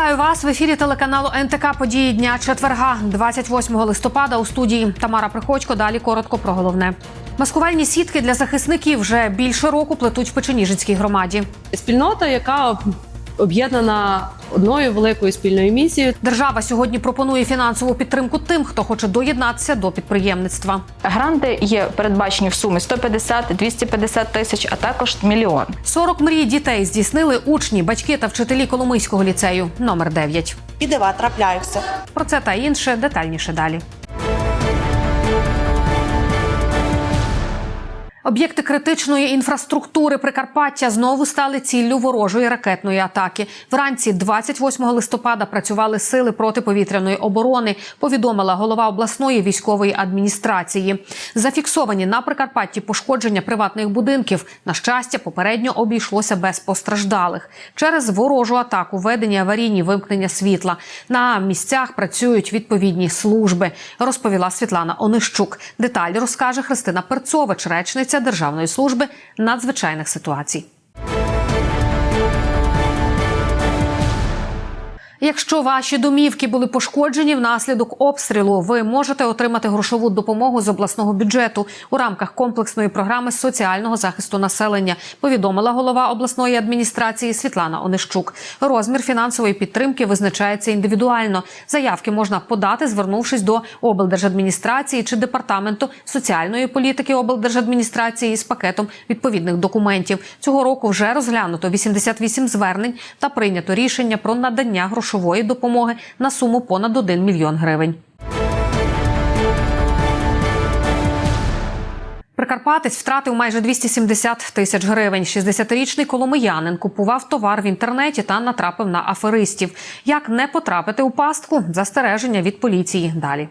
Вітаю вас в ефірі телеканалу НТК Події дня четверга, 28 листопада. У студії Тамара Приходько. Далі коротко про головне. Маскувальні сітки для захисників вже більше року плетуть в Печеніжинській громаді. спільнота, яка об'єднана одною великою спільною місією. Держава сьогодні пропонує фінансову підтримку тим, хто хоче доєднатися до підприємництва. Гранти є передбачені в сумі 150-250 тисяч, а також мільйон. 40 мрій дітей здійснили учні, батьки та вчителі Коломийського ліцею номер 9 І дива трапляються. Про це та інше детальніше далі. Об'єкти критичної інфраструктури Прикарпаття знову стали ціллю ворожої ракетної атаки. Вранці 28 листопада працювали сили протиповітряної оборони. Повідомила голова обласної військової адміністрації. Зафіксовані на Прикарпатті пошкодження приватних будинків. На щастя, попередньо обійшлося без постраждалих. Через ворожу атаку введені аварійні вимкнення світла. На місцях працюють відповідні служби. Розповіла Світлана Онищук. Деталі розкаже Христина Перцович, речниця Державної служби надзвичайних ситуацій. Якщо ваші домівки були пошкоджені внаслідок обстрілу, ви можете отримати грошову допомогу з обласного бюджету у рамках комплексної програми соціального захисту населення. Повідомила голова обласної адміністрації Світлана Онищук. Розмір фінансової підтримки визначається індивідуально. Заявки можна подати, звернувшись до облдержадміністрації чи департаменту соціальної політики облдержадміністрації з пакетом відповідних документів. Цього року вже розглянуто 88 звернень та прийнято рішення про надання грошової допомоги на суму понад 1 мільйон гривень. Прикарпатець втратив майже 270 тисяч гривень. 60-річний коломиянин купував товар в інтернеті та натрапив на аферистів. Як не потрапити у пастку? Застереження від поліції. Далі.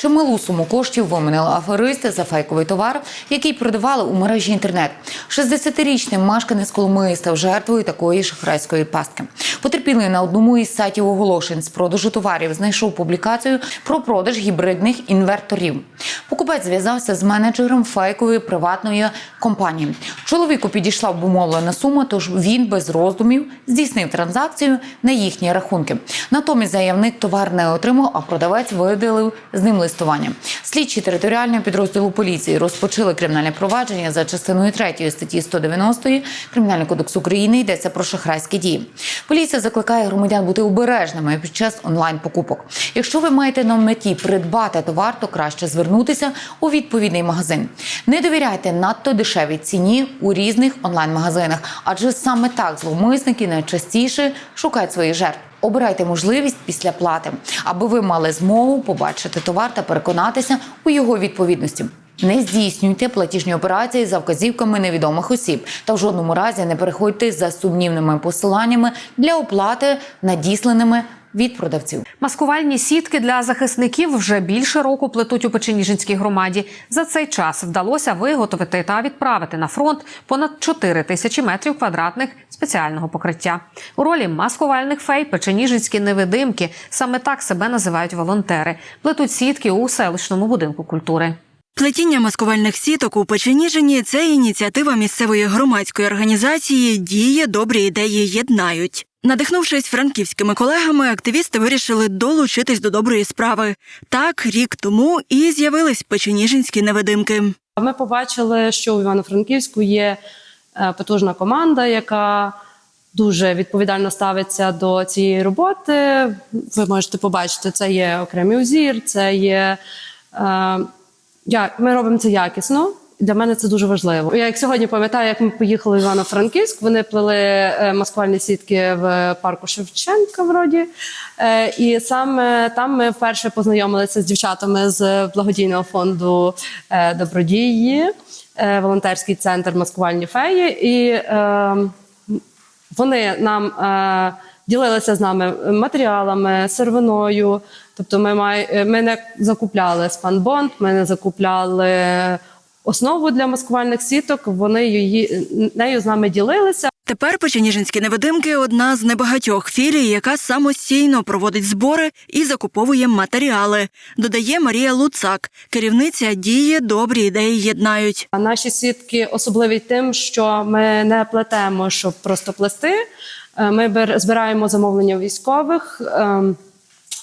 Чималу суму коштів виманили аферисти за фейковий товар, який продавали у мережі інтернет. 60-річний мешканець Коломиї став жертвою такої шахрайської пастки. Потерпілий на одному із сайтів оголошень з продажу товарів знайшов публікацію про продаж гібридних інверторів. Покупець зв'язався з менеджером фейкової приватної компанії. Чоловіку підійшла обумовлена сума, тож він без роздумів здійснив транзакцію на їхні рахунки. Натомість заявник товар не отримав, а продавець видалив з ним листування. Слідчі територіального підрозділу поліції розпочали кримінальне провадження за частиною 3 статті 190 Кримінального кодексу України йдеться про шахрайські дії. Поліція закликає громадян бути обережними під час онлайн-покупок. Якщо ви маєте на меті придбати товар, то краще звернутися у відповідний магазин. Не довіряйте надто дешевій ціні у різних онлайн-магазинах, адже саме так зловмисники найчастіше шукають своїх жертв. Обирайте можливість після плати, аби ви мали змогу побачити товар та переконатися у його відповідності. Не здійснюйте платіжні операції за вказівками невідомих осіб та в жодному разі не переходьте за сумнівними посиланнями для оплати надісланими від продавців. Маскувальні сітки для захисників вже більше року плетуть у Печеніжинській громаді. За цей час вдалося виготовити та відправити на фронт понад 4 тисячі метрів квадратних спеціального покриття. У ролі маскувальних фей печеніжинські невидимки саме так себе називають волонтери. Плетуть сітки у селищному будинку культури. Плетіння маскувальних сіток у Печеніжині це ініціатива місцевої громадської організації Діє добрі ідеї єднають. Надихнувшись франківськими колегами, активісти вирішили долучитись до доброї справи. Так, рік тому і з'явились печеніжинські невидимки. Ми побачили, що у Івано-Франківську є е, потужна команда, яка дуже відповідально ставиться до цієї роботи. Ви можете побачити, це є окремий узір, це є. Е, ми робимо це якісно. Для мене це дуже важливо. Я як сьогодні пам'ятаю, як ми поїхали в Івано-Франківськ, вони плели е, маскувальні сітки в парку Шевченка, вроді. Е, і саме там ми вперше познайомилися з дівчатами з благодійного фонду е, добродії, волонтерський центр маскувальні феї. І е, вони нам ділилися з нами матеріалами, сировиною. Тобто, ми май, ми не закупляли спанбонд, ми не закупляли основу для маскувальних сіток. Вони її нею з нами ділилися. Тепер печеніжинські невидимки одна з небагатьох філій, яка самостійно проводить збори і закуповує матеріали. Додає Марія Луцак, керівниця діє добрі ідеї єднають. А наші сітки особливі тим, що ми не плетемо, щоб просто плести. Е, Ми збираємо замовлення військових. ем,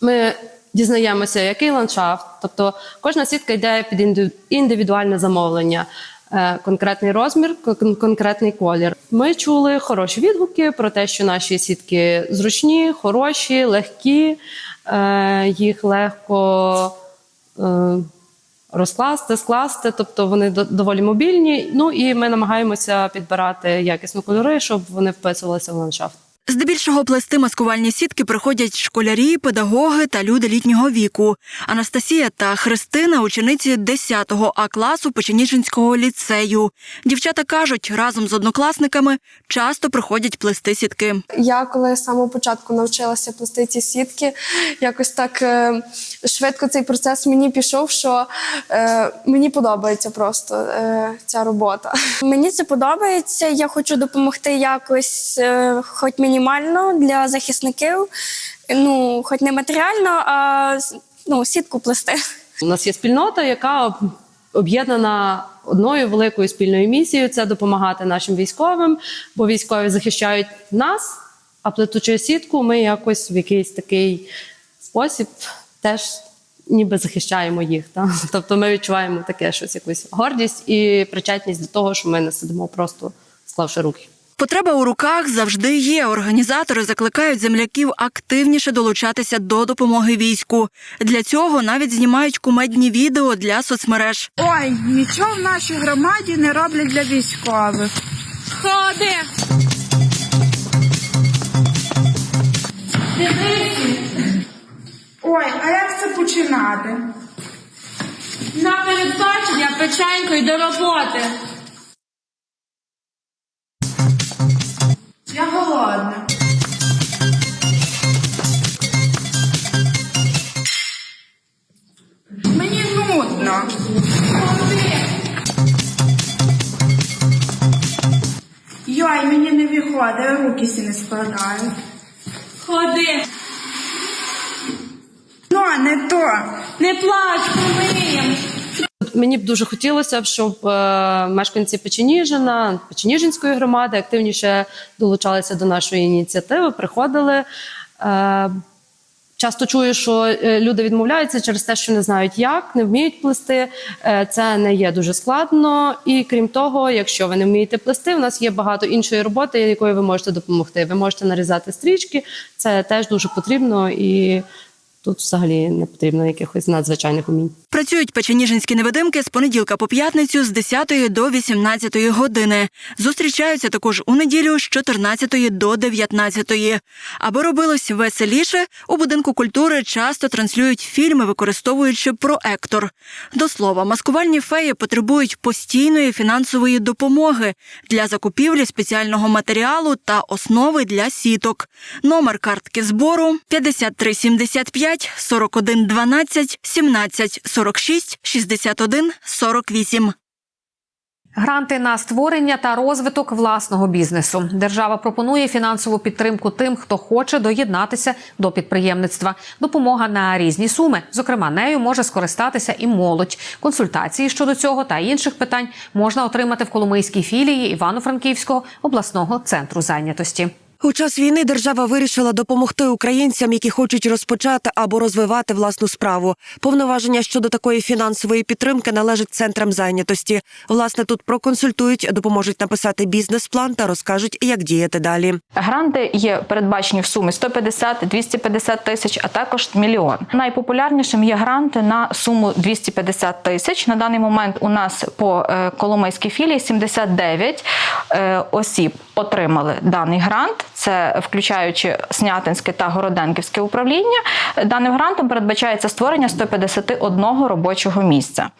Ми дізнаємося, який ландшафт. Тобто кожна сітка йде під індивідуальне замовлення, Е, конкретний розмір, конкретний колір. Ми чули хороші відгуки про те, що наші сітки зручні, хороші, легкі, е, їх легко. е, Розкласти, скласти, тобто вони доволі мобільні. Ну і ми намагаємося підбирати якісно кольори, щоб вони вписувалися в ландшафт. Здебільшого плести маскувальні сітки приходять школярі, педагоги та люди літнього віку. Анастасія та Христина учениці 10 А класу Печеніжинського ліцею. Дівчата кажуть, разом з однокласниками часто приходять плести сітки. Я коли з самого початку навчилася плести ці сітки, якось так е, швидко цей процес мені пішов, що е, мені подобається просто е, ця робота. Мені це подобається. Я хочу допомогти якось, хоч мінімально для захисників. Ну, хоч не матеріально, а ну, сітку плести. У нас є спільнота, яка об'єднана одною великою спільною місією це допомагати нашим військовим, бо військові захищають нас, а плетучу сітку ми якось в якийсь такий спосіб теж ніби захищаємо їх. Та? Тобто ми відчуваємо таке щось, якусь гордість і причетність до того, що ми не сидимо просто склавши руки. Потреба у руках завжди є. Організатори закликають земляків активніше долучатися до допомоги війську. Для цього навіть знімають кумедні відео для соцмереж. Ой, нічого в нашій громаді не роблять для військових. Ходи! Ой, а як це починати? На передбачення печенько й до роботи. Я голодна. Мені нудно. Йой, мені не виходить, руки сі не складають. Ходи, Ну, а не то. не плач, помиєм. Мені б дуже хотілося б, щоб е, мешканці Печеніжина, Печеніжинської громади активніше долучалися до нашої ініціативи, приходили. Е, часто чую, що е, люди відмовляються через те, що не знають як, не вміють плести. Це не є дуже складно. І крім того, якщо ви не вмієте плести, у нас є багато іншої роботи, якою ви можете допомогти. Ви можете нарізати стрічки, це теж дуже потрібно і. Тут взагалі не потрібно якихось надзвичайних умінь. Працюють печеніжинські невидимки з понеділка по п'ятницю з 10 до 18 години. Зустрічаються також у неділю з 14 до 19. Аби робилось веселіше, у будинку культури часто транслюють фільми, використовуючи проектор. До слова, маскувальні феї потребують постійної фінансової допомоги для закупівлі спеціального матеріалу та основи для сіток. Номер картки збору 5375 41 12 17 46 61 48. Гранти на створення та розвиток власного бізнесу. Держава пропонує фінансову підтримку тим, хто хоче доєднатися до підприємництва. Допомога на різні суми. Зокрема, нею може скористатися і молодь. Консультації щодо цього та інших питань можна отримати в Коломийській філії Івано-Франківського обласного центру зайнятості. У час війни держава вирішила допомогти українцям, які хочуть розпочати або розвивати власну справу. Повноваження щодо такої фінансової підтримки належать центрам зайнятості. Власне, тут проконсультують, допоможуть написати бізнес-план та розкажуть, як діяти далі. Гранти є передбачені в сумі 150-250 тисяч, а також мільйон. Найпопулярнішим є гранти на суму 250 тисяч. На даний момент у нас по е, Коломийській філії 79 е, осіб отримали даний грант. Це включаючи Снятинське та Городенківське управління. Даним грантом передбачається створення 151 робочого місця.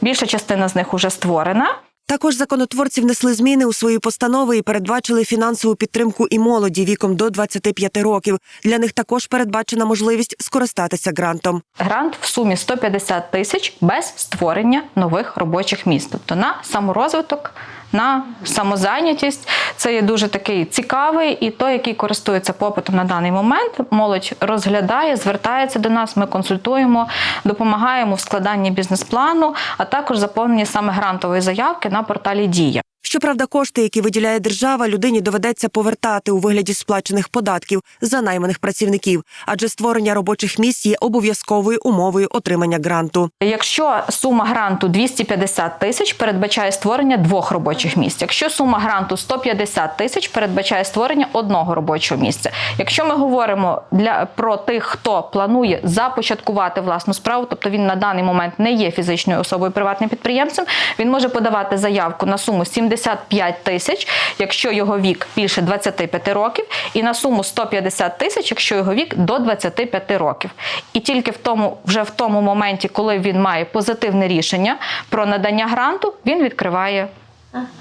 Більша частина з них вже створена. Також законотворці внесли зміни у свої постанови і передбачили фінансову підтримку і молоді віком до 25 років. Для них також передбачена можливість скористатися грантом. Грант в сумі 150 тисяч без створення нових робочих місць, тобто на саморозвиток, на самозайнятість. Це є дуже такий цікавий і той, який користується попитом на даний момент. Молодь розглядає, звертається до нас. Ми консультуємо, допомагаємо в складанні бізнес-плану, а також заповненні саме грантової заявки на порталі Дія. Щоправда, кошти, які виділяє держава, людині доведеться повертати у вигляді сплачених податків за найманих працівників, адже створення робочих місць є обов'язковою умовою отримання гранту. Якщо сума гранту 250 тисяч, передбачає створення двох робочих місць. Якщо сума гранту 150 тисяч, передбачає створення одного робочого місця. Якщо ми говоримо для про тих, хто планує започаткувати власну справу, тобто він на даний момент не є фізичною особою приватним підприємцем, він може подавати заявку на суму 75 тисяч, якщо його вік більше 25 років, і на суму 150 тисяч, якщо його вік до 25 років. І тільки в тому, вже в тому моменті, коли він має позитивне рішення про надання гранту, він відкриває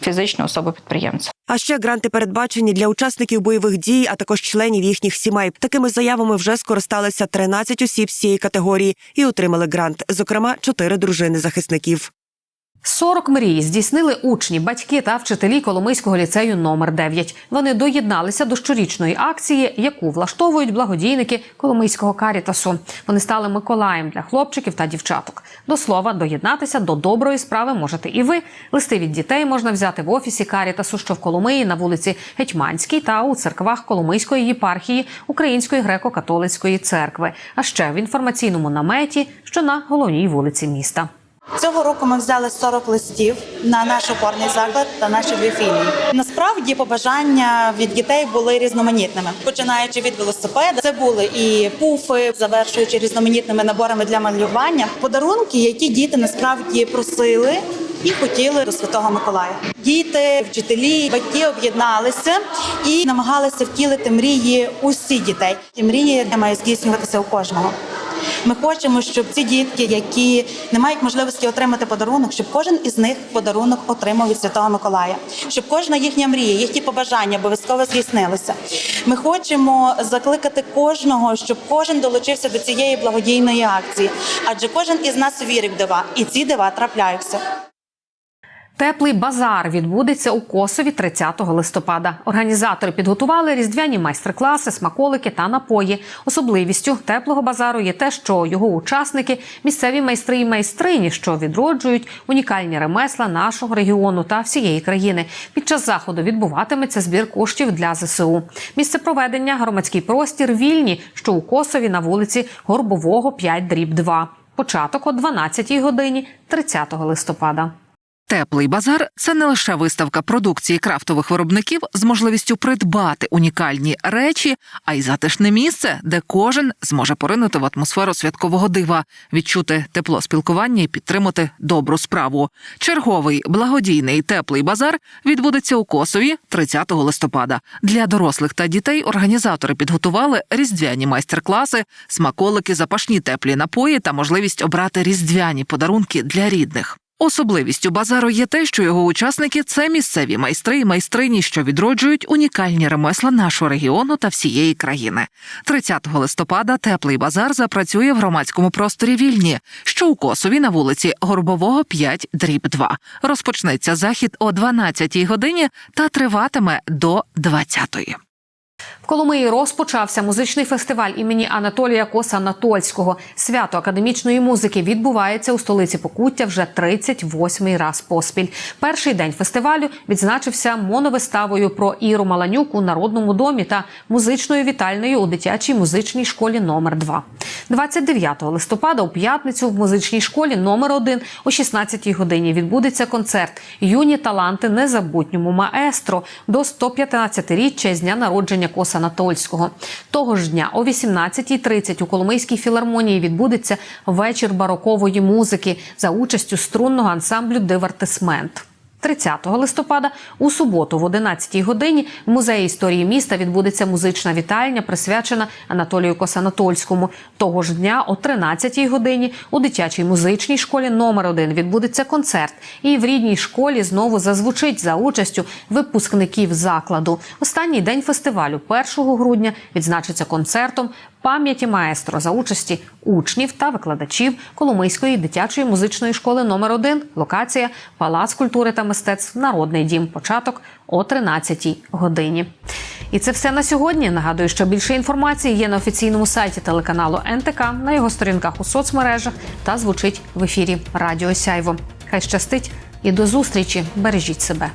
фізичну особу підприємця. А ще гранти передбачені для учасників бойових дій, а також членів їхніх сімей. Такими заявами вже скористалися 13 осіб з цієї категорії і отримали грант, зокрема, чотири дружини захисників. 40 мрій здійснили учні, батьки та вчителі Коломийського ліцею номер 9 Вони доєдналися до щорічної акції, яку влаштовують благодійники Коломийського карітасу. Вони стали Миколаєм для хлопчиків та дівчаток. До слова, доєднатися до доброї справи можете і ви. Листи від дітей можна взяти в офісі карітасу, що в Коломиї на вулиці Гетьманській та у церквах Коломийської єпархії Української греко-католицької церкви, а ще в інформаційному наметі, що на головній вулиці міста. Цього року ми взяли 40 листів на наш опорний заклад та наші дві філії. Насправді побажання від дітей були різноманітними, починаючи від велосипеда, це були і пуфи, завершуючи різноманітними наборами для малювання, подарунки, які діти насправді просили. І хотіли до Святого Миколая. Діти, вчителі, батьки об'єдналися і намагалися втілити мрії усіх дітей. І мрії мають здійснюватися у кожного. Ми хочемо, щоб ці дітки, які не мають можливості отримати подарунок, щоб кожен із них подарунок отримав від Святого Миколая, щоб кожна їхня мрія, їхні побажання обов'язково здійснилися. Ми хочемо закликати кожного, щоб кожен долучився до цієї благодійної акції, адже кожен із нас вірить в дива, і ці дива трапляються. Теплий базар відбудеться у Косові 30 листопада. Організатори підготували різдвяні майстер-класи, смаколики та напої. Особливістю теплого базару є те, що його учасники місцеві майстри і майстрині, що відроджують унікальні ремесла нашого регіону та всієї країни. Під час заходу відбуватиметься збір коштів для ЗСУ. Місце проведення громадський простір вільні, що у Косові на вулиці Горбового 5 дріб 2. Початок о 12 годині 30 листопада. Теплий базар це не лише виставка продукції крафтових виробників з можливістю придбати унікальні речі, а й затишне місце, де кожен зможе поринути в атмосферу святкового дива, відчути тепло спілкування і підтримати добру справу. Черговий благодійний теплий базар відбудеться у Косові 30 листопада. Для дорослих та дітей організатори підготували різдвяні майстер-класи, смаколики, запашні теплі напої та можливість обрати різдвяні подарунки для рідних. Особливістю базару є те, що його учасники це місцеві майстри і майстрині, що відроджують унікальні ремесла нашого регіону та всієї країни. 30 листопада теплий базар запрацює в громадському просторі вільні, що у Косові на вулиці Горбового 5 дріб 2. Розпочнеться захід о 12 годині та триватиме до 20-ї. В Коломиї розпочався музичний фестиваль імені Анатолія Коса Натольського. Свято академічної музики відбувається у столиці Покуття вже 38-й раз поспіль. Перший день фестивалю відзначився моновиставою про Іру Маланюк у народному домі та музичною вітальною у дитячій музичній школі номер 2 29 листопада у п'ятницю в музичній школі номер 1 о 16 годині відбудеться концерт Юні таланти незабутньому маестро до 115-річчя з дня народження Коса Анатольського. Того ж дня о 18.30 у Коломийській філармонії відбудеться вечір барокової музики за участю струнного ансамблю Дивертисмент. 30 листопада у суботу в 11 годині в музеї історії міста відбудеться музична вітальня, присвячена Анатолію Косанатольському. Того ж дня о 13 годині у дитячій музичній школі номер 1 відбудеться концерт. І в рідній школі знову зазвучить за участю випускників закладу. Останній день фестивалю 1 грудня відзначиться концертом пам'яті маестро за участі учнів та викладачів Коломийської дитячої музичної школи номер 1 Локація Палац культури та мистецтв Народний дім. Початок о 13 годині. І це все на сьогодні. Нагадую, що більше інформації є на офіційному сайті телеканалу НТК, на його сторінках у соцмережах та звучить в ефірі Радіо Сяйво. Хай щастить і до зустрічі! Бережіть себе.